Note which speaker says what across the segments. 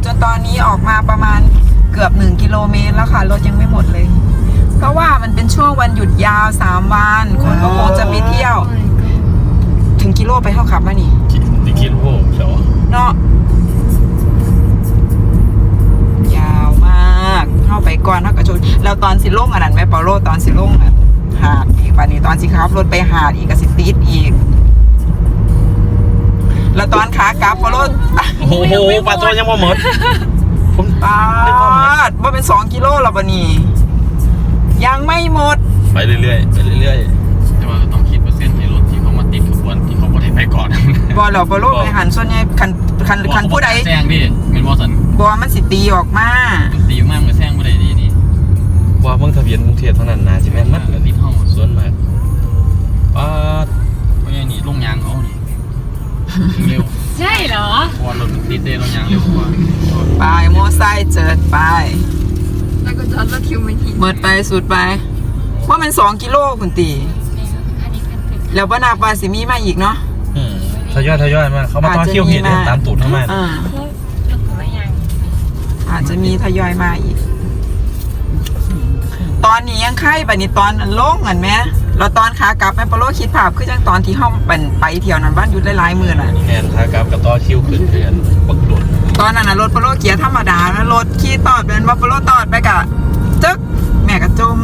Speaker 1: รือจนตอนนี้ออกมาประมาณเกือบหนึ่งกิโลเมตรแล้วค่ะ รถยังไม่หมดเลย เพราะว่ามันเป็นช่วงวันหยุดยาวสามวัน คนก็คงจะไปเที่ยว ถึงกิโลไปเท่าขับมานี่
Speaker 2: คิดดิคิดโอ้เชียว
Speaker 1: เนาะยาวมากเข้าไปก่อนเท่ากับชนแล้วตอนสิลงอันนั้นไหมเปาโลตอนสิลงอะหาดอีกวันนี้ตอนสิขับรถไปหาดอีกกับสิติดอีก แล้วตอนขากลับเปาโล
Speaker 2: โอ้โหปลาตัวยังไม่หมดผม
Speaker 1: ปาดว่าเป็นสองกิโลแล้วบะนี่ยังไม่หมด
Speaker 2: ไปเรื่อยๆไปเรื่อย
Speaker 3: แต่ว่าต้องคิดเปอร์เซ็นต์ในรถที่เขามาติดขบวนที่เขาบ่ได้ไปก่อน
Speaker 1: บอลเราเปาโลไปหันส่วนใหญ่คันคันคันผู้ใด
Speaker 3: แซงดิเงินบอสัน
Speaker 1: บอมันสิตีออกมา
Speaker 3: มันตีมากมันแซงบ่ได้ดีนี่
Speaker 2: ๆว่าเบิ่งทะเบียนกรุงเทพเท่านั้นนะสิแม่นมัดเลย
Speaker 3: ติดห้อง
Speaker 2: ส่วนมาก
Speaker 3: เร็ว
Speaker 4: ใช่เหรอ
Speaker 3: เพราะว่ารถมันติดได้ลงยางเร็วกว่า
Speaker 1: ไปโมอไซค์เจิดไป
Speaker 4: แล้วก็จอดรถคิวไม่ที
Speaker 1: เมิดไปสุดไป ว่ามันสองกิโลคุณตี
Speaker 4: อันนี้เป็นเป็น
Speaker 1: แล้วว่านาปาสิมีมาอีกเนาะ
Speaker 2: อืมทยอยทยอยมาเขามาต่อคิวผิดเนี่ยตามตูดเข้ามา
Speaker 1: อ่า
Speaker 4: รถของไม่ยัง
Speaker 1: อาจจะมีทยอยมาอีก ตอนนี้ยังไข่บัดนี้ตอนลงกันไหม แล้วตอนขากลับแม่ปะโลคิดภาพคือจังตอนที่ห้องเป็นไปเที่ยวนั้นบ้านหยุดหลายๆมือน่ะ
Speaker 2: แทนทากราฟกับต่อคิวขึ้นเรียนบักโดด
Speaker 1: ตอนนั้นนะรถปะโลเกียร์ธรรมดานะรถขี่ตอดเป็นว่าปะโลตอดไปกะจึ๊กแม่กะจม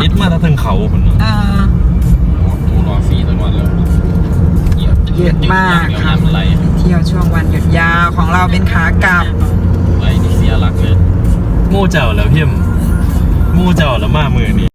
Speaker 2: นิดมาถ้าถึงเขาคนเนาะ
Speaker 1: เออ
Speaker 3: โอ้รอฟรีทั้งวันแล้วเหยียบ
Speaker 1: เยอะมาก
Speaker 3: เดี๋ยว
Speaker 1: ค่ะ
Speaker 3: น้ำมันไหล
Speaker 1: เที่ยวช่วงวันหยุดยาวของเราเป็นขากลับ
Speaker 3: ไหลนี่เสียหลักเลย
Speaker 2: หมู่เจ้าแล้วพิมหมู่เจ้าแล้วมามือนี่